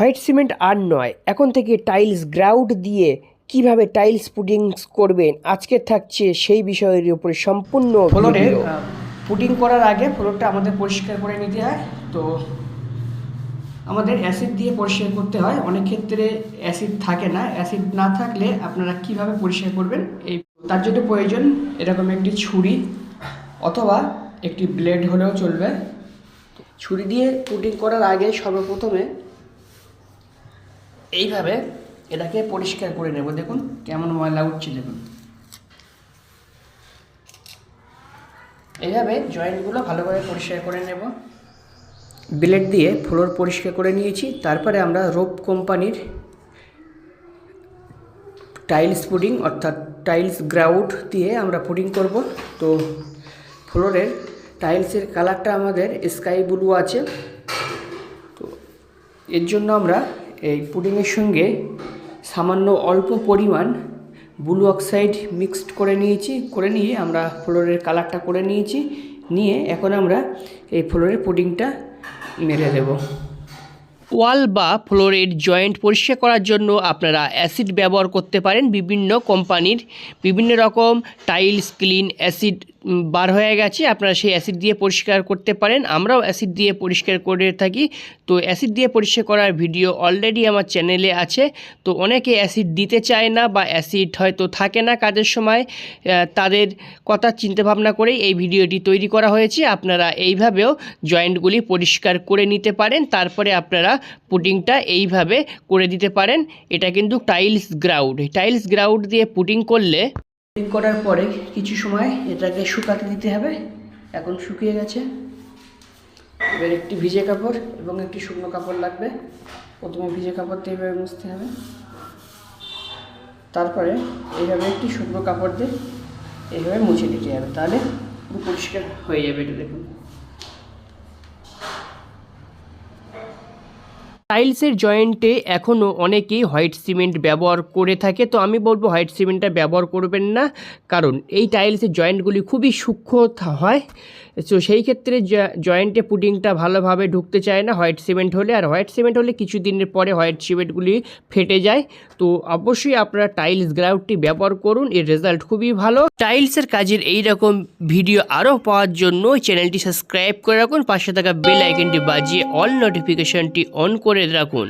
White cement আর নয়। এখন থেকে টাইলস গ্রাউড দিয়ে কীভাবে টাইলস পুডিংস করবেন আজকে থাকছে সেই বিষয়ের উপরে সম্পূর্ণ ফ্লোরে। পুডিং করার আগে ফ্লোরটা আমাদের পরিষ্কার করে নিতে হয়। তো আমাদের অ্যাসিড দিয়ে পরিষ্কার করতে হয়। অনেক ক্ষেত্রে অ্যাসিড থাকে না। অ্যাসিড না থাকলে আপনারা কীভাবে পরিষ্কার করবেন এই তার জন্য প্রয়োজন এরকম একটি ছুরি অথবা একটি ব্লেড হলেও চলবে। ছুরি দিয়ে পুটিং করার আগে সর্বপ্রথমে এইভাবে এটাকে পরিষ্কার করে নেব। দেখুন, কেমন ময়লা উঠছে, দেখুন। এইভাবে জয়েন্টগুলো ভালোভাবে পরিষ্কার করে নেব। ব্লেড দিয়ে ফ্লোর পরিষ্কার করে নিয়েছি। তারপরে আমরা রোপ কোম্পানির টাইলস পুডিং অর্থাৎ টাইলস গ্রাউট দিয়ে আমরা পুডিং করব। তো ফ্লোরের টাইলসের কালারটা আমাদের স্কাই ব্লু আছে। তো এর জন্য আমরা এই পুডিংয়ের সঙ্গে সামান্য অল্প পরিমাণ ব্লু অক্সাইড মিক্সড করে নিয়েছি, করে নিয়ে আমরা ফ্লোরের কালারটা করে নিয়েছি, নিয়ে এখন আমরা এই ফ্লোরের পুডিংটা মেরে দেবো। ওয়াল বা ফ্লোরের জয়েন্ট পরিষ্কার করার জন্য আপনারা অ্যাসিড ব্যবহার করতে পারেন। বিভিন্ন কোম্পানির বিভিন্ন রকম টাইলস, ক্লিন অ্যাসিড বার হয়ে গেছে। আপনারা সেই অ্যাসিড দিয়ে পরিষ্কার করতে পারেন। আমরাও অ্যাসিড দিয়ে পরিষ্কার করে থাকি। তো অ্যাসিড দিয়ে পরিষ্কার করার ভিডিও অলরেডি আমার চ্যানেলে আছে। তো অনেকে অ্যাসিড দিতে চায় না বা অ্যাসিড হয়তো থাকে না কাজের সময়। তাদের কথা চিন্তা ভাবনা করেই এই ভিডিওটি তৈরি করা হয়েছে। আপনারা এইভাবেও জয়েন্টগুলি পরিষ্কার করে নিতে পারেন। তারপরে আপনারা পুডিংটা এইভাবে করে দিতে পারেন। এটা কিন্তু টাইলস গ্রাউড টাইলস গ্রাউড দিয়ে পুডিং করলে পুডিং করার পরে কিছু সময় এটাকে শুকাতে দিতে হবে। এখন শুকিয়ে গেছে। এবার একটি ভিজে কাপড় এবং একটি শুকনো কাপড় লাগবে। প্রথমে ভিজে কাপড় দিয়ে এভাবে মুছতে হবে। তারপরে এইভাবে একটি শুকনো কাপড় দিয়ে এইভাবে মুছে দিতে হবে। তাহলে পুরো পরিষ্কার হয়ে যাবে এটা দেখুন। টাইলসের জয়েন্টে এখনও অনেকেই হোয়াইট সিমেন্ট ব্যবহার করে থাকে, তো আমি বলব হোয়াইট সিমেন্টটা ব্যবহার করবেন না। কারণ এই টাইলসের জয়েন্টগুলি খুবই সূক্ষ্ম হয়। তো সেই ক্ষেত্রে জয়েন্টে পুডিংটা ভালোভাবে ঢুকতে চায় না হোয়াইট সিমেন্ট হলে। আর হোয়াইট সিমেন্ট হলে কিছু দিনের পরে হোয়াইট সিমেন্টগুলি ফেটে যায়। তো অবশ্যই আপনারা টাইলস গ্রাউটটি ব্যবহার করুন, এর রেজাল্ট খুবই ভালো। টাইলসের কাজের এই রকম ভিডিও আরও পাওয়ার জন্য চ্যানেলটি সাবস্ক্রাইব করে রাখুন, পাশে থাকা বেল আইকনটি বাজিয়ে অল নোটিফিকেশনটি অন করে রাখুন।